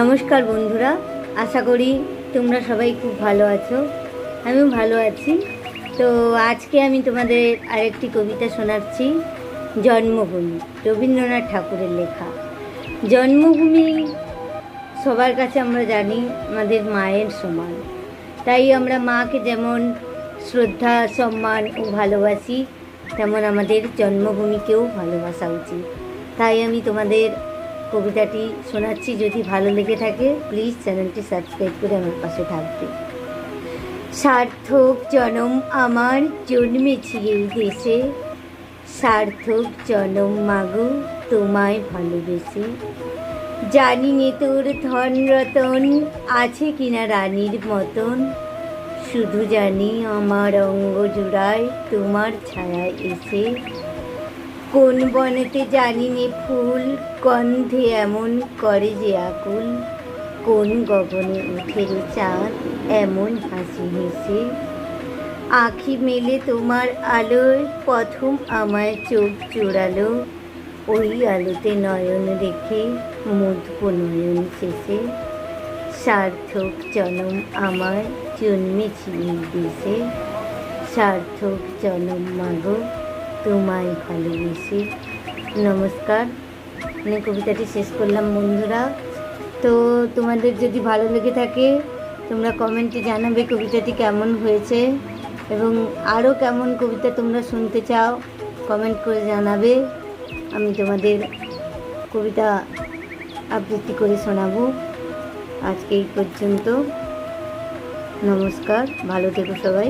নমস্কার বন্ধুরা, আশা করি তোমরা সবাই খুব ভালো আছো। আমিও ভালো আছি। তো আজকে আমি তোমাদের আরেকটি কবিতা শোনাচ্ছি, জন্মভূমি, রবীন্দ্রনাথ ঠাকুরের লেখা। জন্মভূমি সবার কাছে আমরা জানি আমাদের মায়ের সমান। তাই আমরা মাকে যেমন শ্রদ্ধা, সম্মান ও ভালোবাসি, তেমন আমাদের জন্মভূমিকেও ভালোবাসা উচিত। তাই আমি তোমাদের কবিতাটি শোনাচ্ছি, যদি ভালো লেগে থাকে প্লিজ চ্যানেলটি সাবস্ক্রাইব করে আমার পাশে থাকবে। সার্থক জনম আমার জন্মেছি এই দেশে। সার্থক জনম মাগো, তোমায় ভালোবেসে। জানি নে তোর ধন রতন, আছে কিনা রানীর মতন। শুধু জানি আমার অঙ্গ জোড়ায় তোমার ছায়া এসে। কোন বনেতে জানি নে ফুল গন্ধে এমন করে যে আকুল? কোন গগনে উঠে রে চাঁদ এমন হাসি হেসে? আখি মেলে তোমার আলোয়, প্রথম আমায় চোখ জোড়ালো। ওই আলোতে নয়ন রেখে মুদব নয়ন শেষে সার্থক জনম আমার জন্মেছি দেশে। সার্থক জনম মাগো তোমায় ভালোবেসে নমস্কার আমি কবিতাটি শেষ করলাম, বন্ধুরা। তো তোমাদের যদি ভালো লেগে থাকে, তোমরা কমেন্টে জানাবে কবিতাটি কেমন হয়েছে এবং আরও কেমন কবিতা তোমরা শুনতে চাও কমেন্ট করে জানাবে। আমি তোমাদের কবিতা আবৃত্তি করে শোনাবো। আজকে এই পর্যন্ত। নমস্কার, ভালো থেকো সবাই।